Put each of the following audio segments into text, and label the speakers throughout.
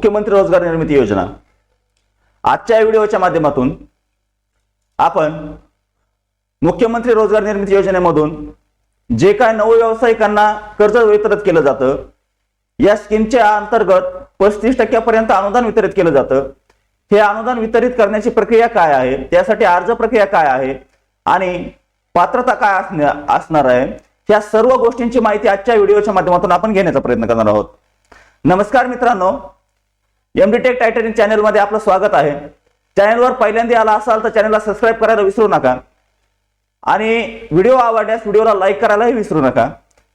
Speaker 1: मुख्यमंत्री रोजगार निर्मिती योजना. आजच्या या व्हिडिओच्या माध्यमातून आपण मुख्यमंत्री रोजगार निर्मिती योजनेमधून जे काय नवव्यावसायिकांना कर्ज वितरित केलं जातं या स्कीमच्या अंतर्गत पस्तीस टक्क्यापर्यंत अनुदान वितरित केलं जातं. हे अनुदान वितरित करण्याची प्रक्रिया काय आहे? त्यासाठी अर्ज प्रक्रिया काय आहे? आणि पात्रता काय असणार आहे? या सर्व गोष्टींची माहिती आजच्या व्हिडिओच्या माध्यमातून आपण घेण्याचा प्रयत्न करणार आहोत. नमस्कार मित्रांनो. एम डी चॅनलमध्ये आपलं स्वागत आहे. चॅनलवर पहिल्यांदा आला असाल तर चॅनलला सबस्क्राईब करायला विसरू नका. आणि व्हिडिओ आवडल्यास व्हिडिओला लाईक करायलाही विसरू नका.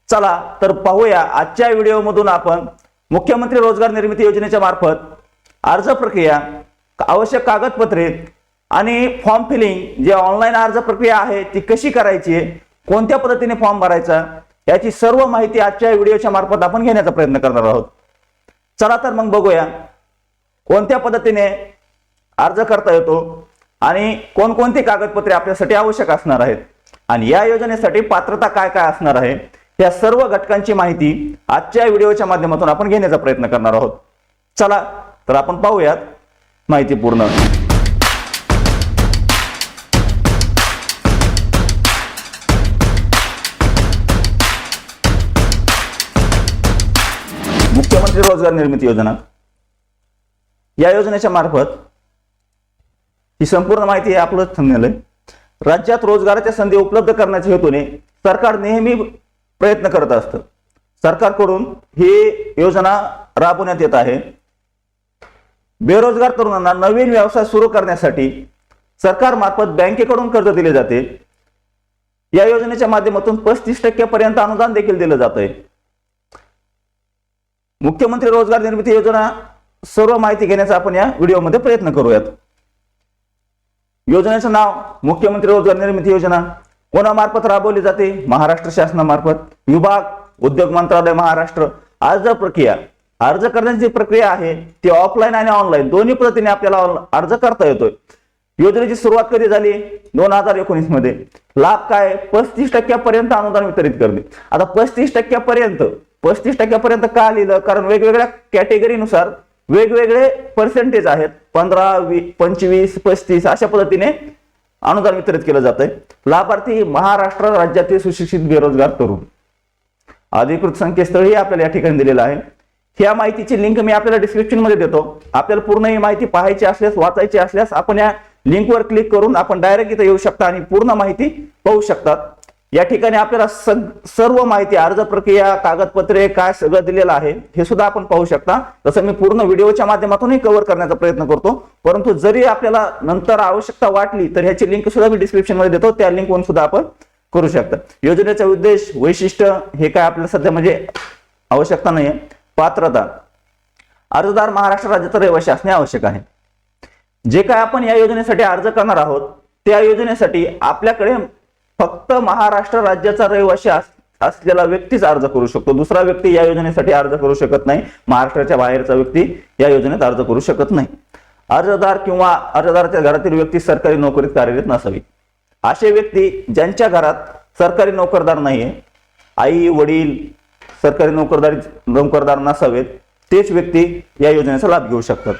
Speaker 1: चला तर पाहूया आजच्या व्हिडिओमधून आपण मुख्यमंत्री रोजगार निर्मिती योजनेच्या मार्फत अर्ज प्रक्रिया आवश्यक कागदपत्रे आणि फॉर्म फिलिंग जे ऑनलाईन अर्ज प्रक्रिया आहे ती कशी करायची आहे कोणत्या पद्धतीने फॉर्म भरायचा याची सर्व माहिती आजच्या व्हिडिओच्या मार्फत आपण घेण्याचा प्रयत्न करणार आहोत. चला तर मग बघूया. कोणत्या पद्धतीने अर्ज करता येतो आणि कोणकोणती कागदपत्रे आपल्यासाठी आवश्यक असणार आहेत? आणि या योजनेसाठी पात्रता काय काय असणार आहे? या सर्व घटकांची माहिती आजच्या व्हिडिओच्या माध्यमातून आपण घेण्याचा प्रयत्न करणार आहोत. चला तर आपण पाहूयात माहिती पूर्ण. मुख्यमंत्री रोजगार निर्मिती योजना. या योजनेच्या मार्फत ही संपूर्ण माहिती आहे आपलं थंबनेल राज्यात रोजगाराच्या संधी उपलब्ध करण्याच्या हेतूने सरकार नेहमी प्रयत्न करत असतं. सरकारकडून ही योजना राबवण्यात येत आहे. बेरोजगार तरुणांना नवीन व्यवसाय सुरू करण्यासाठी सरकारमार्फत बँकेकडून कर्ज दिले जाते. या योजनेच्या माध्यमातून पस्तीस टक्क्यापर्यंत अनुदान देखील दिलं जात आहे मुख्यमंत्री रोजगार निर्मिती योजना सर्व माहिती घेण्याचा आपण या व्हिडिओमध्ये प्रयत्न करूयात. योजनेचं नाव मुख्यमंत्री रोजगार निर्मिती योजना. कोणामार्फत राबवली जाते? महाराष्ट्र शासनामार्फत. विभाग उद्योग मंत्रालय महाराष्ट्र. अर्ज प्रक्रिया. अर्ज करण्याची जी प्रक्रिया आहे ती ऑफलाईन आणि ऑनलाईन दोन्ही पद्धतीने आपल्याला अर्ज करता येतोय. योजनेची सुरुवात कधी झाली? दोन हजार एकोणीसमध्ये. लाभ काय? पस्तीस टक्क्यापर्यंत अनुदान वितरित करणे. आता पस्तीस टक्क्यापर्यंत पस्तीस टक्क्यापर्यंत का लिहिलं? कारण वेगवेगळ्या कॅटेगरीनुसार वेगवेगळे पर्सेंटेज आहेत. पंधरा वी पंचवीस पस्तीस अशा पद्धतीने अनुदान वितरित केलं जात आहे लाभार्थी महाराष्ट्र राज्यातील सुशिक्षित बेरोजगार तरुण. अधिकृत संकेतस्थळही आपल्याला या ठिकाणी दिलेलं आहे. ह्या माहितीची लिंक मी आपल्याला डिस्क्रिप्शनमध्ये देतो. आपल्याला पूर्ण ही माहिती पाहायची असल्यास वाचायची असल्यास आपण या लिंकवर क्लिक करून आपण डायरेक्ट इथं येऊ शकता आणि पूर्ण माहिती पाहू शकतात. या ठिकाणी आपल्याला सग- सर्व माहिती अर्ज प्रक्रिया कागदपत्रे काय सगळं दिलेलं आहे हे सुद्धा आपण पाहू शकता. तसं मी पूर्ण व्हिडिओच्या माध्यमातूनही कव्हर करण्याचा प्रयत्न करतो. परंतु जरी आपल्याला नंतर आवश्यकता वाटली तर ह्याची लिंक सुद्धा मी डिस्क्रिप्शनमध्ये देतो. त्या लिंकवरून सुद्धा आपण करू शकता. योजनेचा उद्देश वैशिष्ट्य हे काय आपल्याला सध्या म्हणजे आवश्यकता नाही आहे पात्रता. अर्जदार महाराष्ट्र राज्याचा रहिवासी असणे आवश्यक आहे. जे काय आपण या योजनेसाठी अर्ज करणार आहोत त्या योजनेसाठी आपल्याकडे फक्त महाराष्ट्र राज्याचा रहिवासी अस- असलेला व्यक्तीच अर्ज करू शकतो. दुसरा व्यक्ती या योजनेसाठी अर्ज करू शकत नाही. महाराष्ट्राच्या बाहेरचा व्यक्ती या योजनेत अर्ज करू शकत नाही. अर्जदार किंवा अर्जदाराच्या घरातील व्यक्ती सरकारी नोकरीत कार्यरत नसावी. असे व्यक्ती ज्यांच्या घरात सरकारी नोकरदार नाहीये आई वडील सरकारी नोकरदारी नोकरदार नसावेत तेच व्यक्ती या योजनेचा लाभ घेऊ शकतात.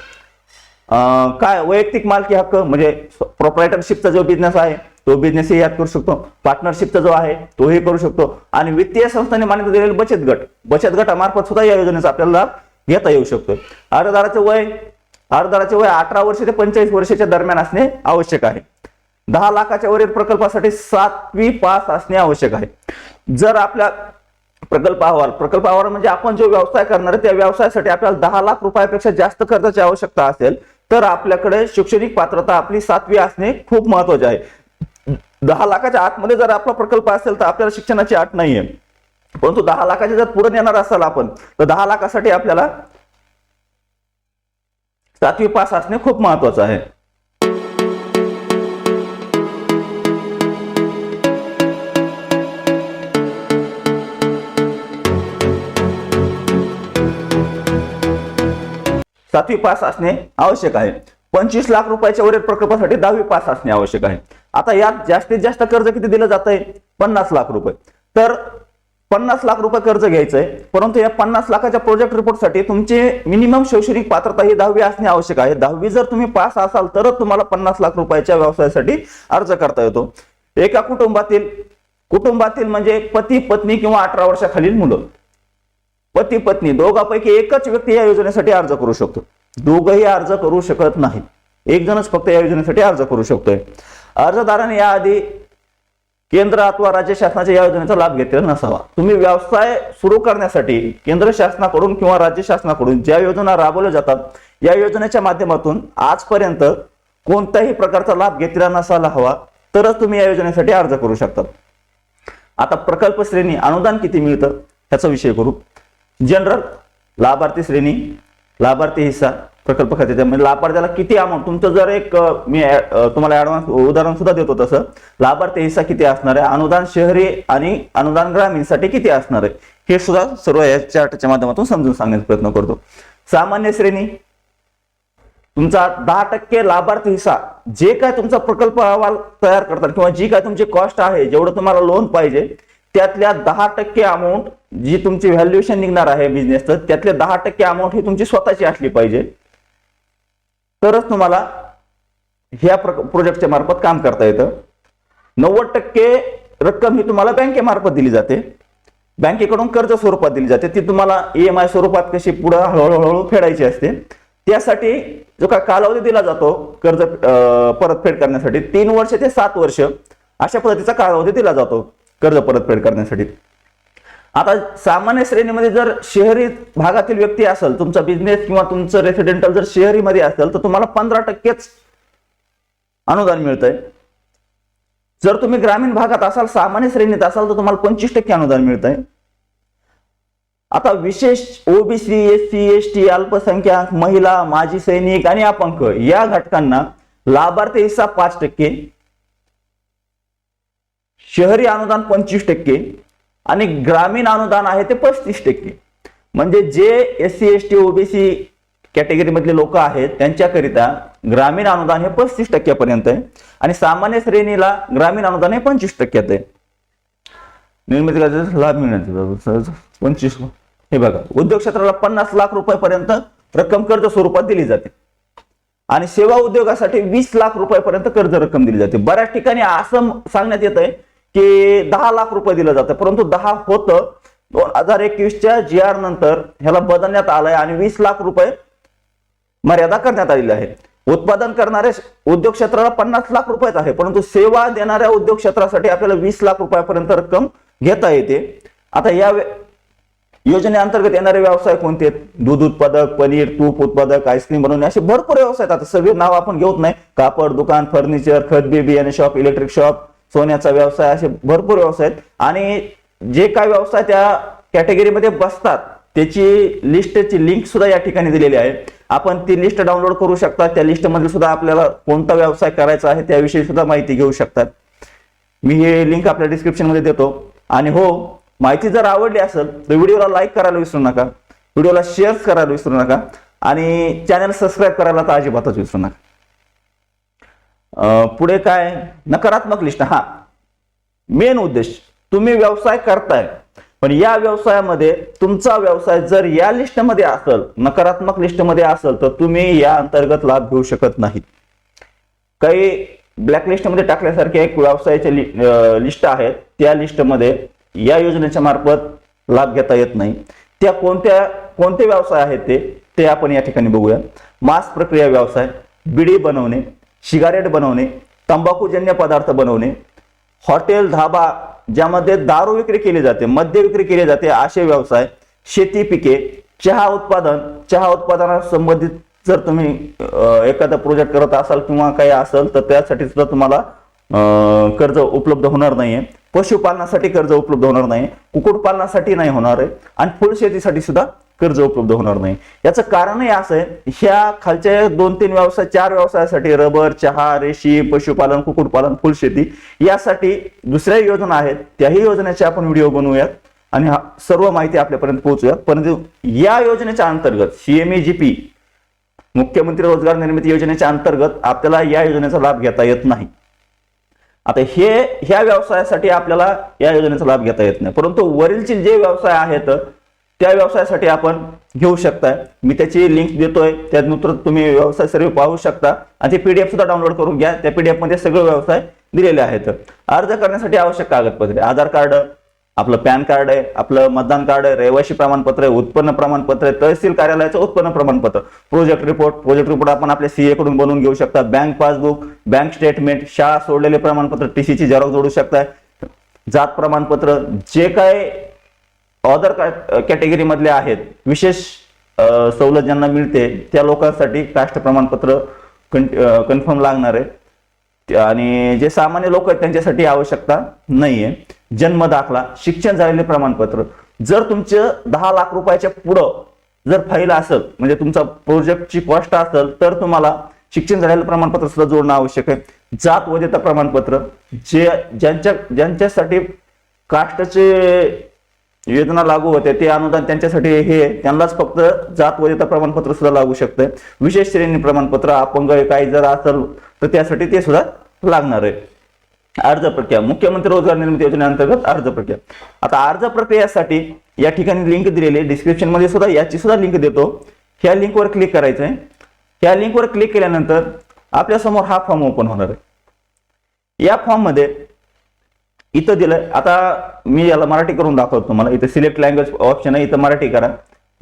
Speaker 1: काय वैयक्तिक मालकी हक्क म्हणजे प्रोप्रायटरशिपचा जो बिझनेस आहे तो बिझनेस यात करू शकतो. पार्टनरशिपचा जो आहे तोही करू शकतो. आणि वित्तीय संस्थांनी मान्यता दिलेले बचत गट. बचत गटामार्फत सुद्धा या योजनेचा आपल्याला लाभ घेता येऊ शकतो. अर्जदाराचे वय अर्जदाराचे वय अठरा वर्ष ते पंचेचाळीस वर्षाच्या दरम्यान असणे आवश्यक आहे. दहा लाखाच्या वरील प्रकल्पासाठी सातवी पास असणे आवश्यक आहे. जर आपल्या प्रकल्प अहवाल प्रकल्प अहवाल म्हणजे आपण जो व्यवसाय करणार आहे त्या व्यवसायासाठी आपल्याला दहा लाख रुपयापेक्षा जास्त कर्जाची आवश्यकता असेल तर आपल्याकडे शैक्षणिक पात्रता आपली सातवी असणे खूप महत्त्वाचे आहे. दहा लाखाच्या आतमध्ये जर आपला प्रकल्प असेल तर आपल्याला शिक्षणाची अट नाहीये. परंतु दहा लाखाच्या जर पुढे नेणार असाल आपण तर दहा लाखासाठी आपल्याला सातवी पास असणे खूप महत्वाचं आहे. सातवी पास असणे आवश्यक आहे. पंचवीस लाख रुपयाच्या वरील प्रकल्पासाठी दहावी पास असणे आवश्यक आहे. आता यात जास्तीत जास्त कर्ज किती दिलं जात आहे पन्नास लाख रुपये. तर पन्नास लाख रुपये कर्ज घ्यायचंय परंतु या पन्नास लाखाच्या प्रोजेक्ट रिपोर्टसाठी तुमचे मिनिमम शैक्षणिक पात्रता ही दहावी असणे आवश्यक आहे. दहावी जर तुम्ही पास असाल तरच तुम्हाला पन्नास लाख रुपयाच्या व्यवसायासाठी अर्ज करता येतो. एका कुटुंबातील कुटुंबातील म्हणजे पती पत्नी किंवा अठरा वर्षाखालील मुलं. पती पत्नी दोघांपैकी एकच व्यक्ती या योजनेसाठी अर्ज करू शकतो. दोघंही अर्ज करू शकत नाही एक जणच फक्त या योजनेसाठी अर्ज करू शकतोय. अर्जदाराने याआधी केंद्र अथवा राज्य शासनाच्या या योजनेचा लाभ घेतलेला नसावा. तुम्ही व्यवसाय सुरू करण्यासाठी केंद्र शासनाकडून किंवा राज्य शासनाकडून ज्या योजना राबवल्या जातात या योजनेच्या माध्यमातून आजपर्यंत कोणत्याही प्रकारचा लाभ घेतलेला नसायला हवा तरच तुम्ही या योजनेसाठी अर्ज करू शकता आता प्रकल्प श्रेणी अनुदान किती मिळतं? ह्याचा विषय करू. जनरल लाभार्थी श्रेणी लाभार्थी हिस्सा प्रकल्प खात्याचा म्हणजे लाभार्थ्याला किती अमाऊंट तुमचं जर एक मी तुम्हाला ऍडव्हान्स उदाहरण सुद्धा देतो तसं. लाभार्थी हिस्सा किती असणार आहे? अनुदान शहरी आणि अनुदान ग्रामीणसाठी किती असणार आहे? हे सुद्धा सर्व या चार्टच्या माध्यमातून समजून सांगण्याचा प्रयत्न करतो. सामान्य श्रेणी. तुमचा दहा टक्के लाभार्थी हिस्सा जे काय तुमचा प्रकल्प अहवाल तयार करतात किंवा जी काय तुमची कॉस्ट आहे जेवढं तुम्हाला लोन पाहिजे त्यातल्या दहा टक्के अमाऊंट जी तुमची व्हॅल्युएशन निघणार आहे बिझनेसचं त्यातले दहा टक्के अमाऊंट ही तुमची स्वतःची असली पाहिजे. तरच तुम्हाला ह्या प्रोजेक्टच्या मार्फत काम करता येतं. नव्वद टक्के रक्कम ही तुम्हाला बँकेमार्फत दिली जाते. बँकेकडून कर्ज स्वरूपात दिली जाते. ती तुम्हाला ई स्वरूपात कशी पुढे हळूहळू हळू फेडायची असते त्यासाठी जो का कालावधी दिला जातो कर्ज परतफेड करण्यासाठी तीन वर्ष ते सात वर्ष अशा पद्धतीचा कालावधी दिला जातो. कर्ज परतफेड करण्यासाठी. आता सामान्य श्रेणीमध्ये जर शहरी भागातील व्यक्ती असेल तुमचा बिझनेस किंवा तुमचं रेसिडेंटल जर शहरीमध्ये असेल तर तुम्हाला पंधरा टक्केच अनुदान मिळतंय. जर तुम्ही ग्रामीण भागात असाल सामान्य श्रेणीत असाल तर तुम्हाला पंचवीस टक्के अनुदान मिळतंय. आता विशेष OBC S C S T अल्पसंख्याक महिला माजी सैनिक आणि अपंग या घटकांना लाभार्थी हिस्सा पाच टक्के. शहरी अनुदान पंचवीस टक्के आणि ग्रामीण अनुदान आहे ते पस्तीस टक्के. म्हणजे जे S C S T OBC category मधले लोक आहेत त्यांच्याकरिता ग्रामीण अनुदान हे पस्तीस टक्क्यापर्यंत आहे. आणि सामान्य श्रेणीला ग्रामीण अनुदान हे पंचवीस टक्क्यात आहे. निर्मिती लाभ मिळण्याचे पंचवीस हे बघा उद्योग क्षेत्राला पन्नास लाख रुपयापर्यंत रक्कम कर्ज स्वरूपात दिली जाते. आणि सेवा उद्योगासाठी वीस लाख रुपयापर्यंत कर्ज रक्कम दिली जाते. बऱ्याच ठिकाणी असं सांगण्यात येत आहे की दहा लाख रुपये दिलं जातं. परंतु दहा होतं. दोन हजार एकवीसच्या जी आर नंतर ह्याला बदलण्यात आलंय आणि वीस लाख रुपये मर्यादा करण्यात आलेली आहे. उत्पादन करणाऱ्या उद्योग क्षेत्राला पन्नास लाख रुपयेच आहे. परंतु सेवा देणाऱ्या उद्योग क्षेत्रासाठी आपल्याला वीस लाख रुपयापर्यंत रक्कम घेता येते. आता या योजनेअंतर्गत येणारे व्यवसाय कोणते? आहेत? दूध उत्पादक पनीर तूप उत्पादक आईस्क्रीम बनवणे असे भरपूर व्यवसाय आहेत. आता सगळे नाव आपण घेऊत नाही. कापड दुकान फर्निचर खत बी बियाणे शॉप इलेक्ट्रिक शॉप सोन्याचा व्यवसाय असे भरपूर व्यवसाय आहेत. आणि जे काय व्यवसाय त्या कॅटेगरीमध्ये बसतात त्याची लिस्टची लिंक सुद्धा या ठिकाणी दिलेली आहे. आपण ती लिस्ट डाउनलोड करू शकता. त्या लिस्टमध्ये सुद्धा आपल्याला कोणता व्यवसाय करायचा आहे त्याविषयी सुद्धा माहिती घेऊ शकतात. मी हे लिंक आपल्या डिस्क्रिप्शनमध्ये देतो. आणि हो माहिती जर आवडली असेल तर व्हिडिओला लाईक करायला विसरू नका. व्हिडिओला शेअर करायला विसरू नका. आणि चॅनल सबस्क्राईब करायला तर अजिबातच विसरू नका. पुढे काय? नकारात्मक लिस्ट. हा. मेन उद्देश. तुम्ही व्यवसाय करताय. पण या व्यवसायामध्ये तुमचा व्यवसाय जर या लिस्टमध्ये असेल नकारात्मक लिस्टमध्ये असेल तर तुम्ही या अंतर्गत लाभ घेऊ शकत नाही. काही ब्लॅकलिस्टमध्ये टाकल्यासारखे एक व्यवसायाचे लिस्ट आहेत. त्या लिस्टमध्ये या योजनेच्या मार्फत लाभ घेता येत नाही. त्या कोणत्या कोणते व्यवसाय आहेत ते ते आपण या ठिकाणी बघूया. मांस प्रक्रिया व्यवसाय बिडी बनवणे सिगारेट बनवणे तंबाखूजन्य पदार्थ बनवणे हॉटेल धाबा ज्यामध्ये दारू विक्री केली जाते मद्य विक्री केली जाते असे व्यवसाय शेती पिके चहा उत्पादन चहा उत्पादनासंबंधित जर तुम्ही एखादा प्रोजेक्ट करत असाल किंवा काही असेल तर त्यासाठी सुद्धा तुम्हाला कर्ज उपलब्ध होणार नाहीये. पशुपालनासाठी कर्ज उपलब्ध होणार नाही कुक्कुटपालनासाठी नाही होणार आहे आणि फुलशेतीसाठी सुद्धा कर्ज उपलब्ध होणार नाही. याचं कारणही असं आहे ह्या खालच्या दोन तीन व्यवसाय चार व्यवसायासाठी रबर चहा रेशी पशुपालन कुक्कुटपालन फुलशेती यासाठी दुसऱ्या योजना आहेत. त्याही योजनेचे आपण व्हिडिओ बनवूयात आणि हा सर्व माहिती आपल्यापर्यंत पोहोचूयात. परंतु या योजनेच्या अंतर्गत सीएमई जीपी मुख्यमंत्री रोजगार निर्मिती योजनेच्या अंतर्गत आपल्याला या योजनेचा लाभ घेता येत नाही. आता हे ह्या व्यवसायासाठी आपल्याला या योजनेचा लाभ घेता येत नाही. परंतु वरीलचे जे व्यवसाय आहेत त्या व्यवसायासाठी आपण घेऊ शकताय. मी त्याची लिंक देतोय. त्यानंतर तुम्ही व्यवसाय सर्व पाहू शकता. आणि ते पीडीएफ सुद्धा डाउनलोड करून घ्या. त्या पीडीएफमध्ये सगळे व्यवसाय दिलेले आहेत. अर्ज करण्यासाठी आवश्यक कागदपत्रे आधार कार्ड आपलं पॅन कार्ड आहे आपलं मतदान कार्ड आहे रहिवासी प्रमाणपत्र आहे उत्पन्न प्रमाणपत्र आहे तहसील कार्यालयाचं उत्पन्न प्रमाणपत्र. प्रोजेक्ट रिपोर्ट प्रोजेक्ट रिपोर्ट आपण आपल्या सीए कडून बनवून घेऊ शकता. बँक पासबुक बँक स्टेटमेंट शाळा सोडलेले प्रमाणपत्र टीसीची झेरॉक्स जोडू शकताय जात प्रमाणपत्र जे काय अदर कॅटेगरी मधले आहेत विशेष सवलत ज्यांना मिळते त्या लोकांसाठी कास्ट प्रमाणपत्र कन्फर्म लागणार आहे. आणि जे सामान्य लोक आहेत त्यांच्यासाठी आवश्यकता नाहीये. जन्म दाखला शिक्षण झालेले प्रमाणपत्र. जर तुमचं दहा लाख रुपयाच्या पुढं जर फाईल असेल म्हणजे तुमचा प्रोजेक्टची कॉस्ट असेल तर तुम्हाला शिक्षण झालेलं प्रमाणपत्र सुद्धा जोडणं आवश्यक आहे. जात वैधता प्रमाणपत्र जे ज्यांच्या ज्यांच्यासाठी कास्टचे योजना लागू होते ते अनुदान त्यांच्यासाठी हे त्यांनाच फक्त जात वैधता प्रमाणपत्र सुद्धा लागू शकतं. विशेष श्रेणी प्रमाणपत्र अपंग काही जर असेल तर त्यासाठी ते सुद्धा लागणार आहे. अर्ज प्रक्रिया. मुख्यमंत्री रोजगार निर्मिती योजनेअंतर्गत अर्ज प्रक्रिया. आता अर्ज प्रक्रियासाठी या ठिकाणी लिंक दिलेली डिस्क्रिप्शनमध्ये सुद्धा याची सुद्धा लिंक देतो. ह्या लिंकवर क्लिक करायचं आहे ह्या लिंकवर क्लिक केल्यानंतर आपल्यासमोर हा फॉर्म ओपन होणार आहे. या फॉर्ममध्ये इथं दिलंय आता मी याला मराठी करून दाखवतो तुम्हाला. इथं सिलेक्ट लँग्वेज ऑप्शन आहे. इथं मराठी करा.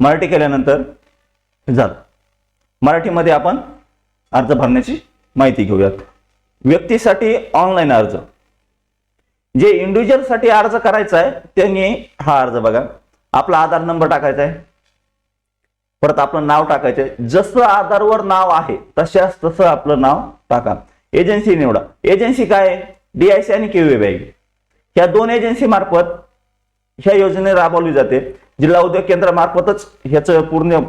Speaker 1: मराठी केल्यानंतर झालं. मराठीमध्ये आपण अर्ज भरण्याची माहिती घेऊयात. व्यक्तीसाठी ऑनलाईन अर्ज. जे इंडिव्हिज्युअलसाठी साठी अर्ज करायचा आहे त्यांनी हा अर्ज बघा. आपला आधार नंबर टाकायचा आहे. परत आपलं नाव टाकायचंय जसं आधारवर नाव आहे तशाच तसं आपलं नाव टाका. एजन्सी निवडा. एजन्सी काय डीआयसी आणि केव्ही बँक ह्या दोन एजन्सी मार्फत ह्या योजने राबवली जाते. जिल्हा उद्योग केंद्रामार्फतच ह्याचं पूर्ण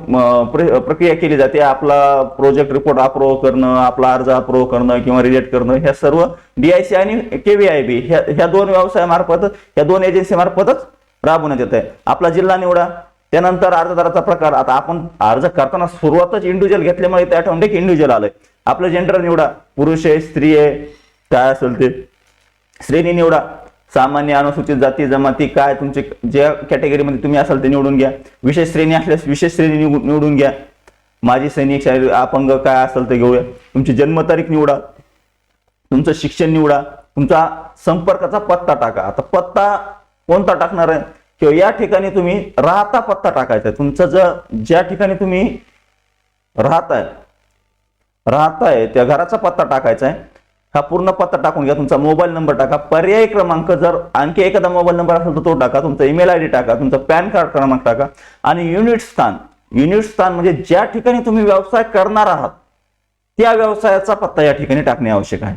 Speaker 1: प्रक्रिया केली जाते. आपला प्रोजेक्ट रिपोर्ट अप्रूव्ह करणं आपला अर्ज अप्रूव्ह करणं किंवा रिजेक्ट करणं ह्या सर्व डीआयसी आणि केव्हीआयबी ह्या ह्या दोन व्यवसायामार्फत ह्या दोन एजन्सी मार्फतच राबवण्यात येत आहे आपला जिल्हा निवडा त्यानंतर अर्जदाराचा प्रकार. आता आपण अर्ज करताना सुरुवातच इंडिव्हिज्युअल घेतल्यामुळे ते ऑटोमॅटिक इंडिव्हिज्युअल आलंय. आपलं जेंडर निवडा पुरुष आहे स्त्री आहे काय असेल ते? श्रेणी निवडा. सामान्य अनुसूचित जाती जमाती काय तुमचे ज्या कॅटेगरीमध्ये तुम्ही असाल ते निवडून घ्या. विशेष श्रेणी असल्यास विशेष श्रेणी निवडून घ्या. माजी सैनिक शारीरिक अपंग काय असेल ते घेऊया. तुमची जन्मतारीख निवडा. तुमचं शिक्षण निवडा. तुमचा संपर्काचा पत्ता टाका. आता पत्ता कोणता टाकणार आहे? किंवा या ठिकाणी तुम्ही राहता पत्ता टाकायचा आहे. तुमचं जर ज्या ठिकाणी तुम्ही राहताय राहताय त्या घराचा पत्ता टाकायचा आहे. हा पूर्ण पत्ता टाकून घ्या. तुमचा मोबाईल नंबर टाका. पर्यायी क्रमांक जर आणखी एखादा मोबाईल नंबर असेल तर तो टाका. तुमचा ईमेल आय डी टाका. तुमचा पॅन कार्ड क्रमांक टाका. आणि युनिट स्थान. युनिट स्थान म्हणजे ज्या ठिकाणी तुम्ही व्यवसाय करणार आहात त्या व्यवसायाचा पत्ता या ठिकाणी टाकणे आवश्यक आहे.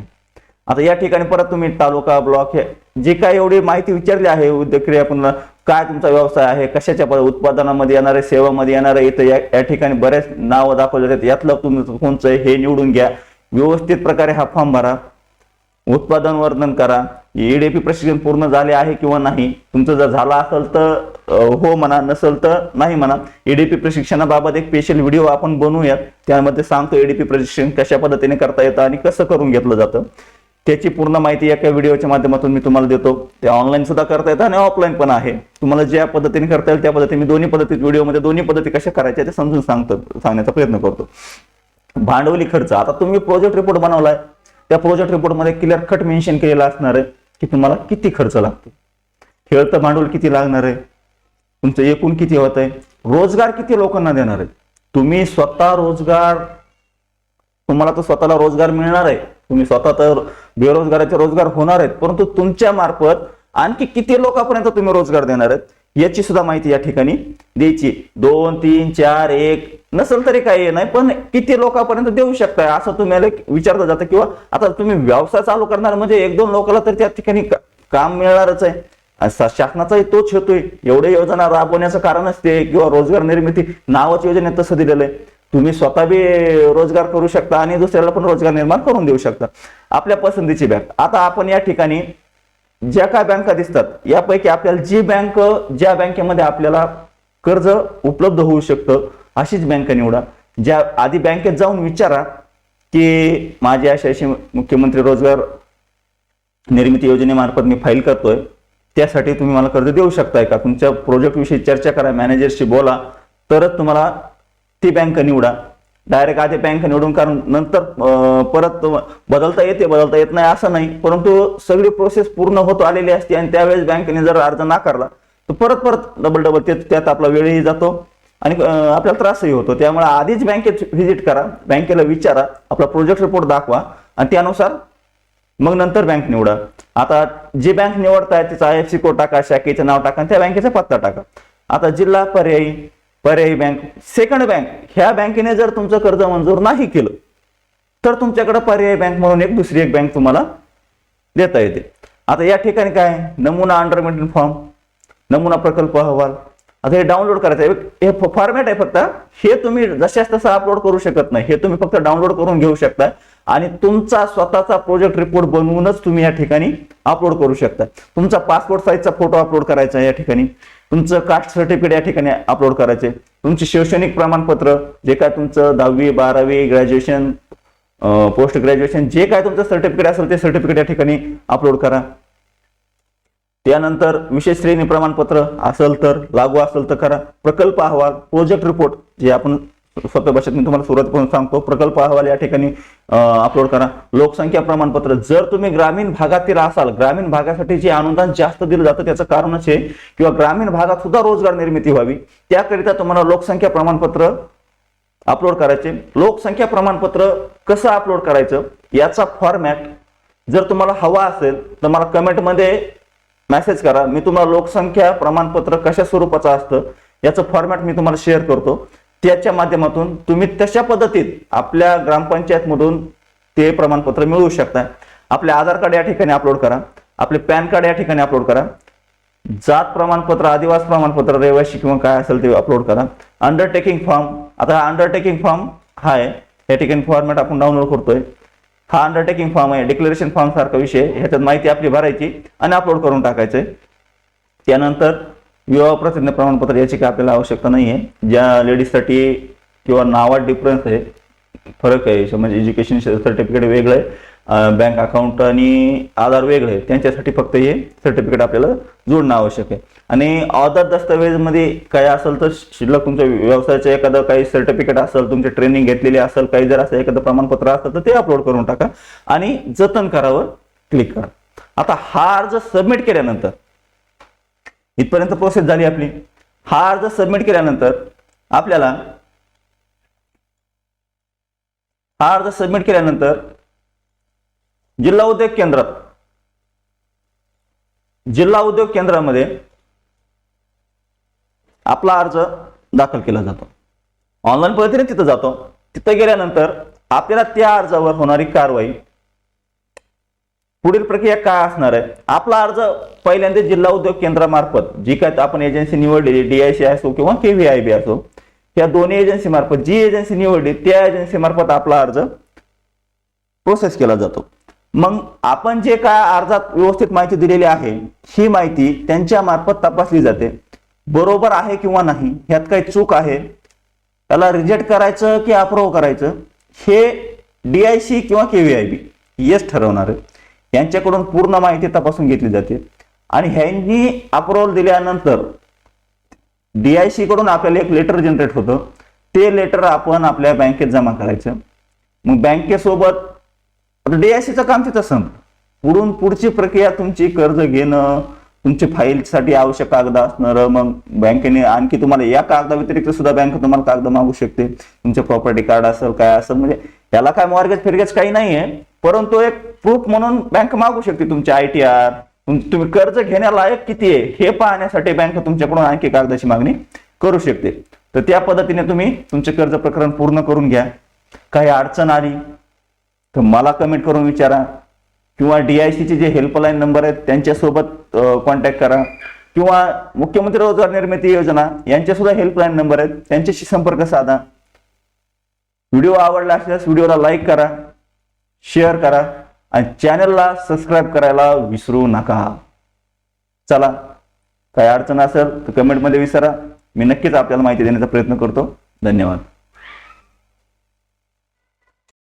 Speaker 1: आता या ठिकाणी परत तुम्ही तालुका ब्लॉक हे जे काय एवढी माहिती विचारली आहे उद्योगक्रिया पुन्हा काय तुमचा व्यवसाय आहे कशाच्या उत्पादनामध्ये येणारे सेवामध्ये येणार इथं या या ठिकाणी बरेच नावं दाखवले जातात. यातलं तुम्ही कोणचं हे निवडून घ्या. व्यवस्थित प्रकारे हा फॉर्म भरा. उत्पादन वर्णन करा. ईडीपी प्रशिक्षण पूर्ण झाले आहे किंवा नाही तुमचं जर झालं असेल तर हो म्हणा नसेल तर नाही म्हणा. ईडीपी प्रशिक्षणाबाबत एक स्पेशल व्हिडिओ आपण बनवूयात. त्यामध्ये सांगतो ईडीपी प्रशिक्षण कशा पद्धतीने करता येतं आणि कसं करून घेतलं जातं. त्याची पूर्ण माहिती एका व्हिडिओच्या माध्यमातून मी तुम्हाला देतो. ते ऑनलाईन सुद्धा करता येतं आणि ऑफलाईन पण आहे. तुम्हाला ज्या पद्धतीने करता येईल त्या पद्धतीने मी दोन्ही पद्धतीत व्हिडिओमध्ये दोन्ही पद्धती कशा करायच्या ते समजून सांगतो सांगण्याचा प्रयत्न करतो. भांडवली खर्च. आता तुम्ही प्रोजेक्ट रिपोर्ट बनवलाय. त्या प्रोजेक्ट रिपोर्टमध्ये क्लिअर कट मेन्शन केलेला असणार आहे की तुम्हाला किती खर्च लागतो. खेळतं भांडवल किती लागणार आहे? तुमचं एकूण किती होत आहे रोजगार किती लोकांना देणार आहे? तुम्ही स्वतः रोजगार तुम्हाला तर स्वतःला रोजगार मिळणार आहे. तुम्ही स्वतः तर बेरोजगाराचे रोजगार होणार आहेत. परंतु तुमच्या मार्फत आणखी किती लोकांपर्यंत तुम्ही रोजगार देणार आहेत? याची सुद्धा माहिती या ठिकाणी द्यायची दोन तीन चार एक नसेल तरी काही नाही पण किती लोकांपर्यंत देऊ शकताय? असं तुम्हाला विचारलं जातं किंवा आता तुम्ही व्यवसाय चालू करणार म्हणजे एक दोन लोकांना तर त्या ठिकाणी काम मिळणारच आहे. शासनाचाही तोच हेतू एवढे योजना राबवण्याचं कारणच ते किंवा रोजगार निर्मिती नावाच योजनेत तसं दिलेलं आहे. तुम्ही स्वतः बी रोजगार करू शकता आणि दुसऱ्याला पण रोजगार निर्माण करून देऊ शकता. आपल्या पसंतीची बँक आता आपण या ठिकाणी ज्या काय बँका दिसतात यापैकी आपल्याला जी बँक ज्या बँकेमध्ये आपल्याला कर्ज उपलब्ध होऊ शकतं अशीच बँक निवडा. ज्या आधी बँकेत जाऊन विचारा की माझी अशी अशी मुख्यमंत्री रोजगार निर्मिती योजनेमार्फत मी फाईल करतोय. त्यासाठी तुम्ही मला कर्ज देऊ शकताय का? तुमच्या प्रोजेक्टविषयी चर्चा करा मॅनेजरशी बोला. तरच तुम्हाला ती बँक निवडा. डायरेक्ट आधी बँक निवडून कारण नंतर परत बदलता येते बदलता येत नाही असं नाही. परंतु सगळी प्रोसेस पूर्ण होत आलेली असते आणि त्यावेळेस बँकेने जर अर्ज नाकारला तर परत परत डबल डबल ते त्यात आपला वेळही जातो. आणि आपल्याला त्रासही होतो. त्यामुळे आधीच बँकेत व्हिजिट करा बँकेला विचारा आपला प्रोजेक्ट रिपोर्ट दाखवा आणि त्यानुसार मग नंतर बँक निवडा. आता जी बँक निवडताय तिचा आय एफ सी कोड टाका शाखेचं नाव टाका आणि त्या बँकेचा पत्ता टाका. आता जिल्हा पर्यायी पर्यायी बँक सेकंड बँक ह्या बँकेने जर तुमचं कर्ज मंजूर नाही केलं तर तुमच्याकडे पर्यायी बँक म्हणून एक दुसरी एक बँक तुम्हाला देता येते. आता या ठिकाणी काय? नमुना अंडर फॉर्म नमुना प्रकल्प अहवाल आता हे डाउनलोड करायचं आहे. हे फॉर्मॅट आहे फक्त. हे तुम्ही जशाच तसं अपलोड करू शकत नाही हे तुम्ही फक्त डाउनलोड करून घेऊ शकता. आणि तुमचा स्वतःचा प्रोजेक्ट रिपोर्ट बनवूनच तुम्ही या ठिकाणी अपलोड करू शकता. तुमचा पासपोर्ट साईजचा फोटो अपलोड करायचा आहे या ठिकाणी. तुमचं कास्ट सर्टिफिकेट या ठिकाणी अपलोड करायचे तुमचे शैक्षणिक प्रमाणपत्र जे काय तुमचं दहावी बारावी ग्रॅज्युएशन पोस्ट ग्रॅज्युएशन जे काय तुमचं सर्टिफिकेट असेल ते सर्टिफिकेट या ठिकाणी अपलोड करा. त्यानंतर विशेष श्रेणी प्रमाणपत्र असेल तर लागू असेल तर करा. प्रकल्प अहवाल प्रोजेक्ट रिपोर्ट जे आपण सोप्या भाषेत मी तुम्हाला सुरुवात करून सांगतो प्रकल्प अहवाल या ठिकाणी अपलोड करा. लोकसंख्या प्रमाणपत्र जर तुम्ही ग्रामीण भागातील असाल ग्रामीण भागासाठी जे अनुदान जास्त दिलं जातं त्याचं कारणच आहे किंवा ग्रामीण भागात सुद्धा रोजगार निर्मिती व्हावी त्याकरिता तुम्हाला लोकसंख्या प्रमाणपत्र अपलोड करायचे. लोकसंख्या प्रमाणपत्र कसं अपलोड करायचं याचा फॉर्मॅट जर तुम्हाला हवा असेल तर मला कमेंटमध्ये मेसेज करा. मी तुम्हाला लोकसंख्या प्रमाणपत्र कशा स्वरूपाचं असतं याचं फॉर्मॅट मी तुम्हाला शेअर करतो. त्याच्या माध्यमातून तुम्ही तशा पद्धतीत आपल्या ग्रामपंचायतमधून ते प्रमाणपत्र मिळवू शकता. आपले आधार कार्ड या ठिकाणी अपलोड करा. आपले पॅन कार्ड या ठिकाणी अपलोड करा. जात प्रमाणपत्र आदिवास प्रमाणपत्र रहिवासी किंवा काय असेल ते अपलोड करा. अंडरटेकिंग फॉर्म आता हा अंडरटेकिंग फॉर्म हा आहे या ठिकाणी फॉर्मॅट आपण डाउनलोड करतोय. हा अंडरटेकिंग फॉर्म आहे डिक्लेरेशन फॉर्म सारखा विषय आहे. ह्याच्यात माहिती आपली भरायची आणि अपलोड करून टाकायचं त्यानंतर विवाह प्रतिज्ञा प्रमाणपत्र याची काय आपल्याला आवश्यकता नाही आहे ज्या लेडीजसाठी किंवा नावात डिफरन्स आहे फरक आहे. म्हणजे एज्युकेशन सर्टिफिकेट वेगळं आहे. बँक अकाउंट आणि आधार वेगळे आहे त्यांच्यासाठी फक्त हे सर्टिफिकेट आपल्याला जोडणं आवश्यक आहे. आणि अदर दस्तावेजमध्ये काय असेल तर शिल्लक तुमच्या व्यवसायाचं एखादं काही सर्टिफिकेट असेल तुमची ट्रेनिंग घेतलेली असेल काही जर असं एखादं प्रमाणपत्र असेल तर ते अपलोड करून टाका आणि जतन करावर क्लिक करा. आता हा अर्ज सबमिट केल्यानंतर इथपर्यंत प्रोसेस झाली आपली. हा अर्ज सबमिट केल्यानंतर आपल्याला हा अर्ज सबमिट केल्यानंतर जिल्हा उद्योग केंद्रात. जिल्हा उद्योग केंद्रामध्ये आपला अर्ज दाखल केला जातो. ऑनलाईन पद्धतीने तिथं जातो. तिथं गेल्यानंतर आपल्याला त्या अर्जावर होणारी कारवाई पुढील प्रक्रिया काय असणार आहे? आपला अर्ज पहिल्यांदा जिल्हा उद्योग केंद्रामार्फत जी काय आपण एजन्सी निवडलेली डीआयसी असो किंवा केव्हीआयबी असो या दोन्ही एजन्सी मार्फत जी एजन्सी निवडली त्या एजन्सी मार्फत आपला अर्ज प्रोसेस केला जातो. मग आपण जे काय अर्जात व्यवस्थित माहिती दिलेली आहे ही माहिती त्यांच्या मार्फत तपासली जाते. बरोबर आहे किंवा नाही ह्यात काही चूक आहे. त्याला रिजेक्ट करायचं की अप्रूव्ह करायचं हे डीआयसी किंवा केव्हीआयबी येस ठरवणार. यांच्याकडून पूर्ण माहिती तपासून घेतली जाते. आणि ह्यांनी अप्रुव्हल दिल्यानंतर डीआयसी कडून आपल्याला एक लेटर जनरेट होतं. ते लेटर आपण आपल्या बँकेत जमा करायचं. मग बँकेसोबत आता डीआयसीचं काम तिथं संपलं. पुढून पुढची प्रक्रिया तुमची कर्ज घेणं तुमची फाईलसाठी आवश्यक कागद असणार मग बँकेने आणखी तुम्हाला या कागदा व्यतिरिक्त सुद्धा बँक तुम्हाला कागद मागू शकते. तुमचे प्रॉपर्टी कार्ड असेल काय असेल म्हणजे याला काय मॉर्गेज फिरगेज काही नाहीये. परंतु एक प्रूफ म्हणून बँक मागू शकते तुमचे आय टी आर तुम्ही कर्ज घेण्यालायक किती आहे हे पाहण्यासाठी बँक तुमच्याकडून आणखी कागदाची मागणी करू शकते. तर त्या पद्धतीने तुम्ही तुमचे कर्ज प्रकरण पूर्ण करून घ्या. काही अडचण आली तर मला कमेंट करून विचारा. किंवा डी आय सीचे जे हेल्पलाईन नंबर आहेत त्यांच्यासोबत कॉन्टॅक्ट करा. किंवा मुख्यमंत्री रोजगार निर्मिती योजना यांच्या सुद्धा हेल्पलाईन नंबर आहेत. त्यांच्याशी संपर्क साधा. व्हिडिओ आवडला असल्यास व्हिडिओला लाईक करा शेअर करा आणि चॅनलला सबस्क्राईब करायला विसरू नका. चला काय अडचण असेल तर कमेंटमध्ये विसरा. मी नक्कीच आपल्याला माहिती देण्याचा प्रयत्न करतो. धन्यवाद.